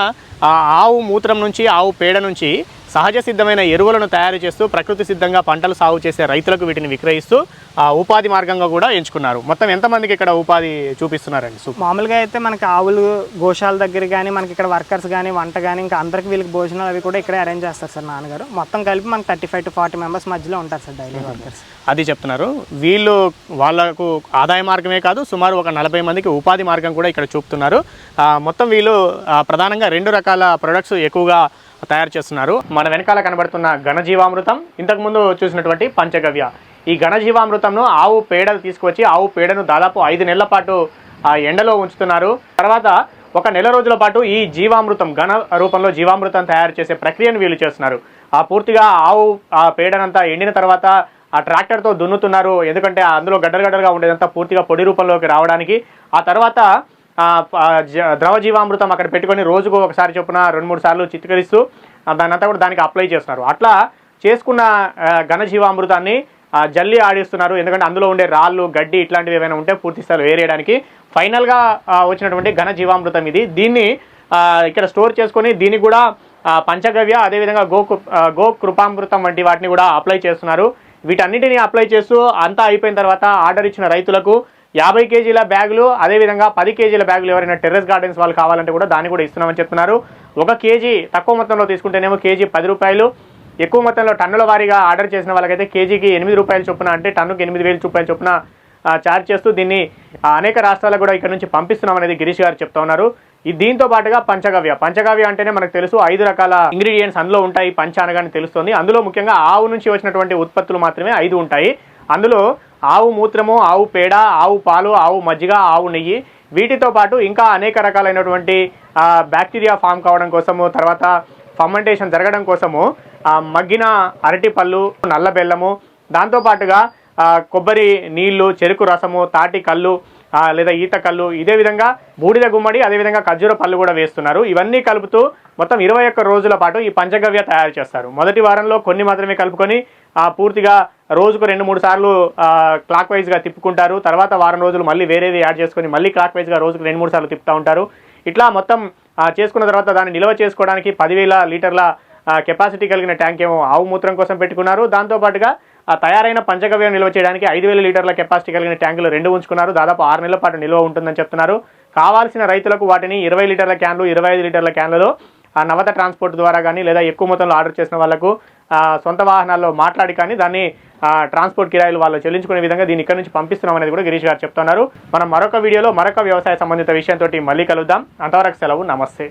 Speaker 1: ఆవు మూత్రం నుంచి ఆవు పేడ నుంచి సహజ సిద్ధమైన ఎరువులను తయారు చేస్తూ ప్రకృతి సిద్ధంగా పంటలు సాగు చేసే రైతులకు వీటిని విక్రయిస్తూ ఆ, ఉపాధి మార్గంగా కూడా ఎంచుకున్నారు. మొత్తం ఎంతమందికి ఇక్కడ ఉపాధి చూపిస్తున్నారండి?
Speaker 2: మామూలుగా అయితే మనకి ఆవులు గోశాల దగ్గర కానీ మనకి ఇక్కడ వర్కర్స్ కానీ వంట కానీ ఇంకా అందరికి వీళ్ళకి భోజనాలు అవి కూడా ఇక్కడే అరేంజ్ చేస్తారు సార్ నాన్నగారు. మొత్తం కలిపి మనకి thirty five to forty members మధ్యలో ఉంటారు సార్ డైలీ వర్కర్స్.
Speaker 1: అది చెప్తున్నారు. వీళ్ళు వాళ్ళకు ఆదాయ మార్గమే కాదు సుమారు ఒక నలభై మందికి ఉపాధి మార్గం కూడా ఇక్కడ చూపుతున్నారు. మొత్తం వీళ్ళు ప్రధానంగా రెండు రకాల ప్రొడక్ట్స్ ఎక్కువగా తయారు చేస్తున్నారు. మన వెనకాల కనబడుతున్న ఘనజీవామృతం ఇంతకుముందు చూసినటువంటి పంచగవ్య. ఈ ఘనజీవామృతంను ఆవు పేడలు తీసుకువచ్చి ఆవు పేడను దాదాపు ఐదు నెలల పాటు ఆ ఎండలో ఉంచుతున్నారు. తర్వాత ఒక నెల రోజుల పాటు ఈ జీవామృతం ఘన రూపంలో జీవామృతం తయారు చేసే ప్రక్రియను వీళ్ళు చేస్తున్నారు. ఆ పూర్తిగా ఆవు ఆ పేడనంతా ఎండిన తర్వాత ఆ ట్రాక్టర్తో దున్నుతున్నారు. ఎందుకంటే అందులో గడ్డలు గడ్డలుగా ఉండేదంతా పూర్తిగా పొడి రూపంలోకి రావడానికి. ఆ తర్వాత ద్రవ జీవామృతం అక్కడ పెట్టుకొని రోజుకు ఒకసారి చొప్పున రెండు మూడు సార్లు చిత్కరిస్తూ ఆ, అంతా కూడా దానికి అప్లై చేస్తున్నారు. అట్లా చేసుకున్న ఘనజీవామృతాన్ని జల్లి ఆడిస్తున్నారు. ఎందుకంటే అందులో ఉండే రాళ్ళు గడ్డి ఇట్లాంటివి ఏమైనా ఉంటే పూర్తి స్థాయిలో వేరేయడానికి ఫైనల్గా వచ్చినటువంటి ఘన జీవామృతం ఇది. దీన్ని ఇక్కడ స్టోర్ చేసుకొని దీనికి కూడా పంచగవ్య అదేవిధంగా గో కృ- గో కృపామృతం వంటి వాటిని కూడా అప్లై చేస్తున్నారు. వీటన్నిటిని అప్లై చేస్తూ అంతా అయిపోయిన తర్వాత ఆర్డర్ ఇచ్చిన రైతులకు యాభై కేజీల బ్యాగులు అదేవిధంగా పది కేజీల బ్యాగులు ఎవరైనా టెర్రస్ గార్డెన్స్ వాళ్ళు కావాలంటే కూడా దాన్ని కూడా ఇస్తున్నామని చెప్తున్నారు. ఒక కేజీ తక్కువ మొత్తంలో తీసుకుంటేనేమో కేజీ పది రూపాయలు. ఎక్కువ మొత్తంలో టన్నుల వారీగా ఆర్డర్ చేసిన వాళ్ళకైతే కేజీకి ఎనిమిది రూపాయలు చొప్పున అంటే టన్నుకి ఎనిమిది వేలు రూపాయల చొప్పున ఛార్జ్ చేస్తూ దీన్ని అనేక రాష్ట్రాలకు కూడా ఇక్కడ నుంచి పంపిస్తున్నాం అనేది గిరీష్ గారు చెప్తా ఉన్నారు. ఈ దీంతో పాటుగా పంచగవ్య. పంచగవ్య అంటేనే మనకు తెలుసు ఐదు రకాల ఇంగ్రీడియంట్స్ అందులో ఉంటాయి పంచ అనగానే తెలుస్తుంది. అందులో ముఖ్యంగా ఆవు నుంచి వచ్చినటువంటి ఉత్పత్తులు మాత్రమే ఐదు ఉంటాయి. అందులో ఆవు మూత్రము ఆవు పేడ ఆవు పాలు ఆవు మజ్జిగ ఆవు నెయ్యి. వీటితో పాటు ఇంకా అనేక రకాలైనటువంటి బ్యాక్టీరియా ఫామ్ కావడం కోసము తర్వాత ఫర్మెంటేషన్ జరగడం కోసము మగ్గిన అరటి పళ్ళు నల్ల బెల్లము దాంతో పాటుగా కొబ్బరి నీళ్ళు చెరుకు రసము తాటి కళ్ళు లేదా ఈత కళ్ళు ఇదే విధంగా బూడిద గుమ్మడి అదేవిధంగా ఖర్జూర పళ్ళు కూడా వేస్తున్నారు. ఇవన్నీ కలుపుతూ మొత్తం ఇరవై ఒక్క రోజుల పాటు ఈ పంచగవ్య తయారు చేస్తారు. మొదటి వారంలో కొన్ని మాత్రమే కలుపుకొని పూర్తిగా రోజుకు రెండు మూడు సార్లు క్లాక్ వైజ్గా తిప్పుకుంటారు. తర్వాత వారం రోజులు మళ్ళీ వేరేది యాడ్ చేసుకొని మళ్ళీ క్లాక్ వైజ్గా రోజుకు రెండు మూడు సార్లు తిప్పుతూ ఉంటారు. ఇట్లా మొత్తం చేసుకున్న తర్వాత దాన్ని నిల్వ చేసుకోవడానికి పదివేల లీటర్ల కెపాసిటీ కలిగిన ట్యాంక్ ఏమో ఆవు మూత్రం కోసం పెట్టుకున్నారు. దాంతోపాటుగా ఆ తయారైన పంచగవ్యం నిల్వ చేయడానికి ఐదు వేల లీటర్ల కెపాసిటీ కలిగిన ట్యాంకులు రెండు ఉంచుకున్నారు. దాదాపు ఆరు నెలల పాటు నిల్వ ఉంటుందని చెప్తున్నారు. కావాల్సిన రైతులకు వాటిని ఇరవై లీటర్ల క్యాన్లు ఇరవై ఐదు లీటర్ల క్యాన్లలో ఆ నవత ట్రాన్స్పోర్ట్ ద్వారా కానీ లేదా ఎక్కువ మొత్తంలో ఆర్డర్ చేసిన వాళ్ళకు సొంత వాహనాల్లో మాట్లాడి కానీ దాన్ని ట్రాన్స్పోర్ట్ కిరాయిలు వాళ్ళు చెల్లించుకునే విధంగా దీన్ని ఇక్కడ నుంచి పంపిస్తున్నాం అనేది కూడా గిరీష్ గారు చెప్తున్నారు. మనం మరొక వీడియోలో మరొక వ్యవసాయ సంబంధిత విషయంతో మళ్ళీ కలుద్దాం. అంతవరకు సెలవు. నమస్తే.